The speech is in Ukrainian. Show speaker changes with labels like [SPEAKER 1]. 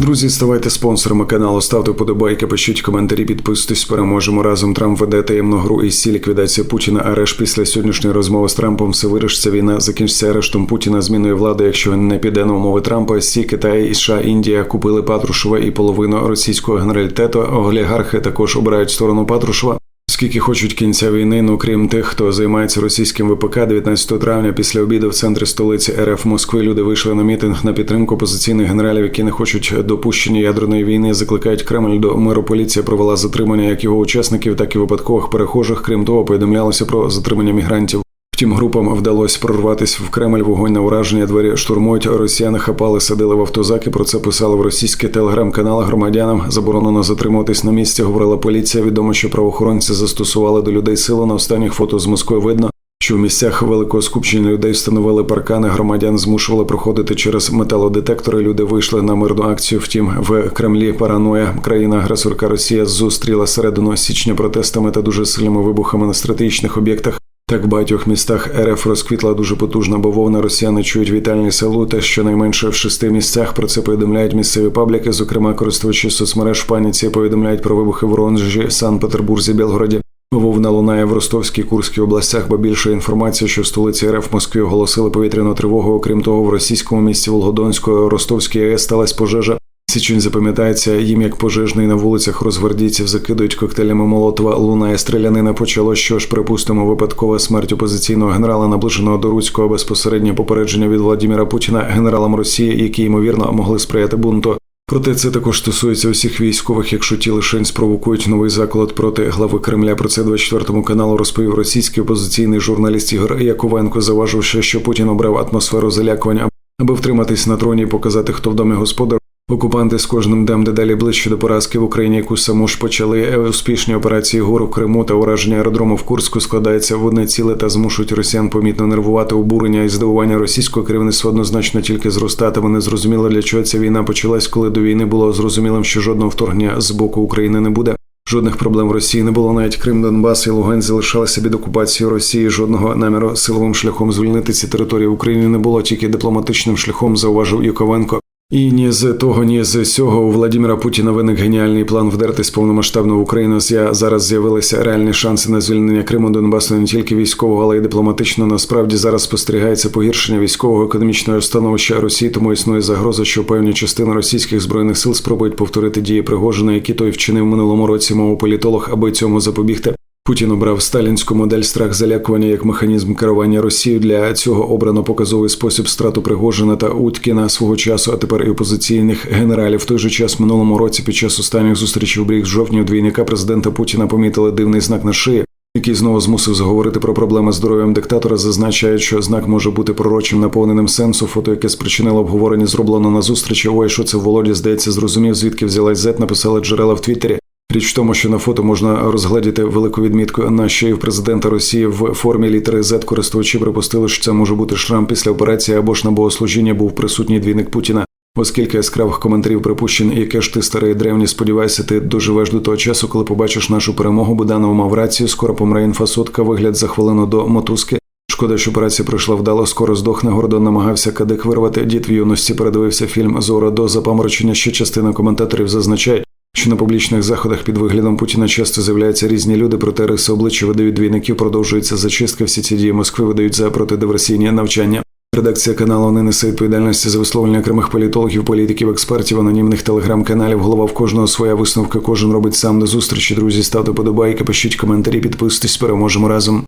[SPEAKER 1] Друзі, ставайте спонсорами каналу, ставте подобайки, пишіть коментарі, підписуйтесь. Переможемо разом. Трамп веде таємну гру і сі ліквідація Путіна. Арешт після сьогоднішньої розмови з Трампом все вирішиться. Війна закінчиться арештом Путіна зміною влади. Якщо він не піде на умови Трампа, Сі, Китай, США, Індія купили Патрушева і половину російського генералітету. Олігархи також обирають сторону Патрушева. Скільки хочуть кінця війни, ну крім тих, хто займається російським ВПК, 19 травня після обіду в центрі столиці РФ Москви люди вийшли на мітинг на підтримку опозиційних генералів, які не хочуть допущення ядерної війни. Закликають Кремль до миру. Поліція провела затримання як його учасників, так і випадкових перехожих. Крім того, повідомлялося про затримання мігрантів. Втім, групам вдалося прорватися в Кремль. Вогонь на ураження двері штурмують. Росіяни хапали, садили в автозаки. Про це писали в російських телеграм-каналах громадянам. Заборонено затримуватись на місці. Говорила поліція. Відомо, що правоохоронці застосували до людей силу. На останніх фото з Москви видно. Що в місцях великого скупчення людей встановили паркани, громадян змушували проходити через металодетектори. Люди вийшли на мирну акцію. Втім, в Кремлі параноя країна-агресорка Росія зустріла середину січня протестами та дуже сильними вибухами на стратегічних об'єктах. Так в багатьох містах РФ розквітла дуже потужна бавовна. Росіяни чують вітальні салути. Щонайменше в шести місцях про це повідомляють місцеві пабліки. Зокрема, користувачі соцмереж в паніці повідомляють про вибухи в Воронежі, Санкт-Петербурзі, Білгороді. Вовна лунає в Ростовській Курській областях, бо більше інформації, що в столиці РФ Москві оголосили повітряну тривогу. Окрім того, в російському місті Волгодонського Ростовській АЕС сталася пожежа. Січень запам'ятається їм як пожежний на вулицях розгвардійців закидують коктейлями Молотова. Лунає стрілянина. Почало що ж припустимо випадкова смерть опозиційного генерала, наближеного до руського безпосереднє попередження від Владіміра Путіна генералам Росії, які ймовірно могли сприяти бунту. Проте це також стосується усіх військових, якщо ті лишень спровокують новий заклад проти глави Кремля. Про це 24 каналу розповів російський опозиційний журналіст Ігор Яковенко. Заваживши, що Путін обрав атмосферу залякування, аби втриматись на троні і показати, хто в домі господар. Окупанти з кожним днем дедалі ближче до поразки в Україні, яку саму ж почали успішні операції ГУР в Криму та ураження аеродрому в Курську складається в одне ціле та змушують росіян помітно нервувати обурення і здивування російського керівництва однозначно тільки зростатиме. Не зрозуміло для чого ця війна почалась, коли до війни було зрозумілим, що жодного вторгнення з боку України не буде. Жодних проблем в Росії не було. Навіть Крим, Донбас і Лугань залишалися під окупацією Росії. Жодного наміру силовим шляхом звільнити ці території в Україні не було, тільки дипломатичним шляхом зауважив Юковенко. І ні з того, ні з цього у Владимира Путіна виник геніальний план вдертись повномасштабно в Україну. Зараз з'явилися реальні шанси на звільнення Криму Донбасу не тільки військового, але й дипломатично. Насправді зараз спостерігається погіршення військового економічного становища Росії, тому існує загроза, що певні частини російських збройних сил спробують повторити дії Пригожина, які той вчинив минулому році, мовив політолог, аби цьому запобігти. Путін обрав сталінську модель страх залякування як механізм керування Росією. Для цього обрано показовий спосіб страту Пригожина та Уткіна свого часу, а тепер і опозиційних генералів. В той же час минулому році під час останніх зустрічей в бріг з жовтня двійника президента Путіна помітили дивний знак на шиї. Який знову змусив заговорити про проблеми з здоров'ям диктатора, зазначають, що знак може бути пророчим, наповненим сенсу. Фото, яке спричинило обговорення, зроблено на зустрічі. Ой, що це в Володі, здається, зрозумів, звідки взялась зет, написали джерела в Твіттері. Річ в тому, що на фото можна розгледіти велику відмітку на шиї президента Росії в формі літери Z. Користувачі припустили, що це може бути шрам після операції або ж на богослужіння був присутній двійник Путіна. Оскільки яскравих коментарів припущень, яке ж ти старий древній, сподівайся, ти доживеш до того часу, коли побачиш нашу перемогу. Буданов мав рацію, скоро помре інфасотка, вигляд за хвилину до мотузки. Шкода, що операція пройшла вдало, скоро здохне. Гордон намагався кадик вирвати. Дід в юності передивився фільм Зора до запаморочення. Ще частина коментаторів зазначають, що на публічних заходах під виглядом Путіна часто з'являються різні люди, проте риси обличчя видають двійників, продовжується зачистка. Всі ці дії Москви видають за протидиверсійні навчання. Редакція каналу не несе відповідальності за висловлення окремих політологів, політиків, експертів, анонімних телеграм-каналів. Голова в кожного своя висновка. Кожен робить сам до зустрічі. Друзі, ставте подобайки, пишіть коментарі, підписуйтесь. Переможемо разом.